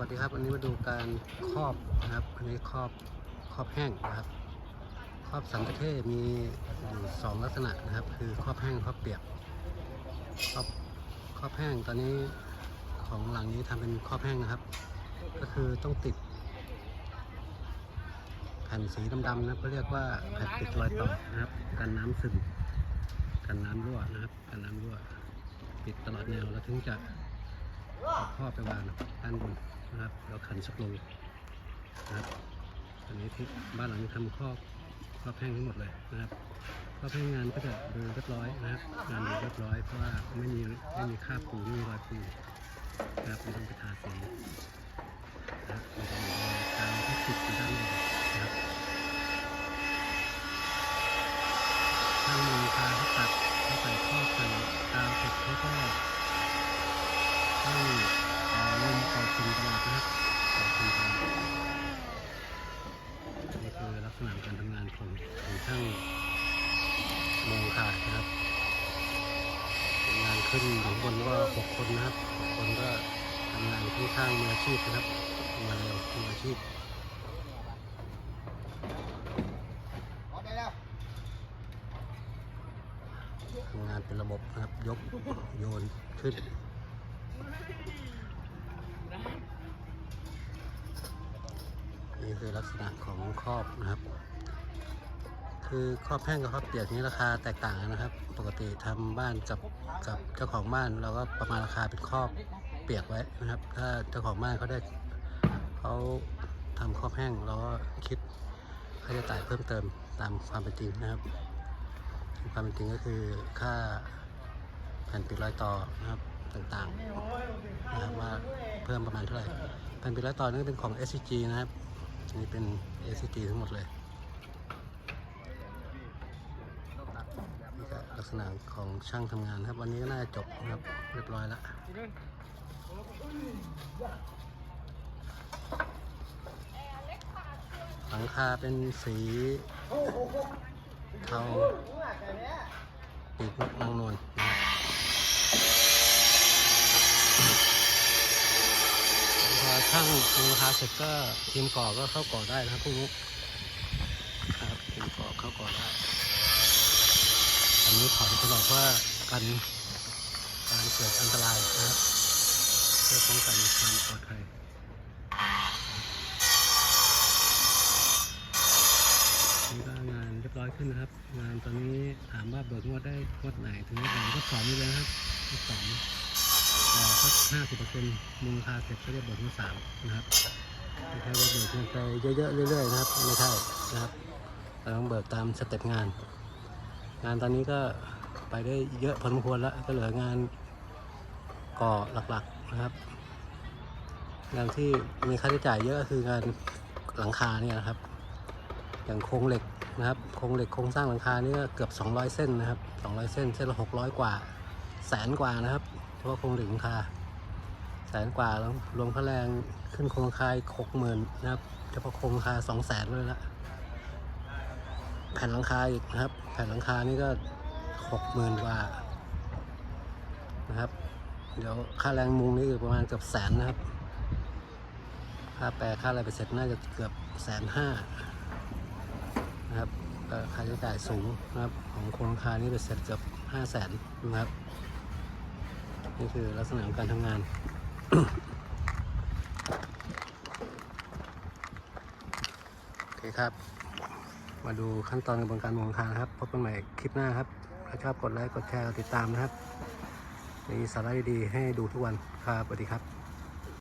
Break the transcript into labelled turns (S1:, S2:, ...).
S1: วัสดีครับวันนี้มาดูการครอบนะครับอันนี้ครอบครอบแห้งนะครับครอบสังกะเทศมีอยู่สองลักษณะนะครับ คือครอบแห้งครอบเปียกครอบครอบแห้งตอนนี้ของหลังนี้ทำเป็นครอบแห้งนะครับ ก็คือต้องติดแผ่นสีดำๆนะเขาเรียกว่าแผ่นปิดรอยต่อนะครับกันน้ำซึมกันน้ำรั่วนะครับกันน้ำรั่ว ปิดตลอดแนวแล้วถึงจะเอาข้อไปวางด้านบน นะครับแล้วขันสกรูนะครับอันนี้ที่บ้านหลังนี้ทำครอบครอบแพ่งทั้งหมดเลยนะครับครอบแพ่งงานก็จะดูเรียบร้อยนะครับงานดูเรียบร้อยเพราะว่าไม่มีไม่มีคราบปูไม่มีรอยปูนะครับไม่ต้องไปทาสีนะครับมันจะมีรอยกาวที่ติดอยู่ด้านบนนะครับถ้ามีคาเขาตัดเขาใส่ข้อใส่กาวเสร็จเขาก็ ต้องเอ่อลมต่อคุมตลอดนะครับต่อคุมตลอดนี่คือลักษณะการทำงานของของ ช่างมองขาดนะครับงานขึ้นข้างบนก็หกคนนะครับหกคนก็ทำงานค่อนข้างมืออาชีพนะครับมาเร็วมืออาชีพทำงานเป็นระบบนะครับยกโยนขึ้นนี่คือลักษณะของครอบนะครับ คือครอบแห้งกับครอบเปียกนี้ราคาแตกต่างกันนะครับ ปกติทำบ้านกับกับเจ้าของบ้านเราก็ประมาณราคาเป็นครอบเปียกไว้นะครับ ถ้าเจ้าของบ้านเขาได้เขาทำครอบแห้งเราก็คิดค่าใช้จ่ายเพิ่มเติมตามความเป็นจริงนะครับ ความเป็นจริงก็คือค่าแผ่นปิดรอยต่อนะครับต่างๆนะครับว่าเพิ่มประมาณเท่าไหร่แผ่นปิดรอยต่อนี่เป็นของ SCG นะครับนนี่เป็น SCG ทั้งหมดเลยนี่ก็ ลักษณะของช่างทำงานครับ วันนี้ก็น่าจะจบครับเรียบร้อยแล้วหลังคาเป็นสีเทาปีกนางนวลนพอช่างลงคาเสร็จก็ทีมก่อก็เข้าก่อได้นะครับพวกนี้ครับทีมก่อเข้าก่อได้ อันนี้ขอจะบอกว่ากันการเกิดอันตรายนะครับเพื่อป้องกันความปลอดภัยนี่ก็งานเรียบร้อยขึ้นนะครับ งานตอนนี้ถามว่าเบิกงวดได้งวดไหนถึงงวดไหนก็สองนี่เลยนะครับงวดสองแต่สักห้าสิบเปอร์เซ็นต์มูลค่าเสร็จก็จะเบิกงวดสามนะครับไม่ใช่ว่าเบิกเงินไปเยอะๆเรื่อยๆนะครับไม่ใช่นะครับเราต้องเบิกตามสเต็ปงาน งานตอนนี้ก็ไปได้เยอะพอสมควรแล้วก็เหลืองานก่อหลักๆนะครับ งานที่มีค่าใช้จ่ายเยอะก็คืองานหลังคาเนี่ยนะครับ อย่างโครงเหล็กนะครับโครงเหล็กโครงสร้างหลังคานี่ก็เกือบ 200 เส้นนะครับ200 เส้น เส้นละ600 กว่าแสนกว่านะครับเฉพาะโครงเหล็กหลังคาแสนกว่าแล้วรวมค่าแรงขึ้นโครงคาหกหมื่นนะครับเฉพาะโครงคาสองแสนเลยละ ผ่นหลังคาอีกนะครับ แผ่นหลังคานี่ก็หกหมื่นกว่านะครับ เดี๋ยวค่าแรงมุงนี่อยู่ประมาณเกือบแสนนะครับ ค่าแปรค่าอะไรไปเสร็จน่าจะเกือบแสนห้านะครับก็ค่าใช้จ่ายสูงนะครับ ของโครงหลังคานี่ไปเสร็จเกือบห้าแสนนะครับนี่คือลักษณะของการทำงานโอเคครับ มาดูขั้นตอนกระบวนการมองทางนครับพบกันใหม่คลิปหน้าครับถ้าชอบกดไลค์กดแชร์กดติดตามนะครับ มีสาระดีๆให้ดูทุกวันครับสวัสดีครับ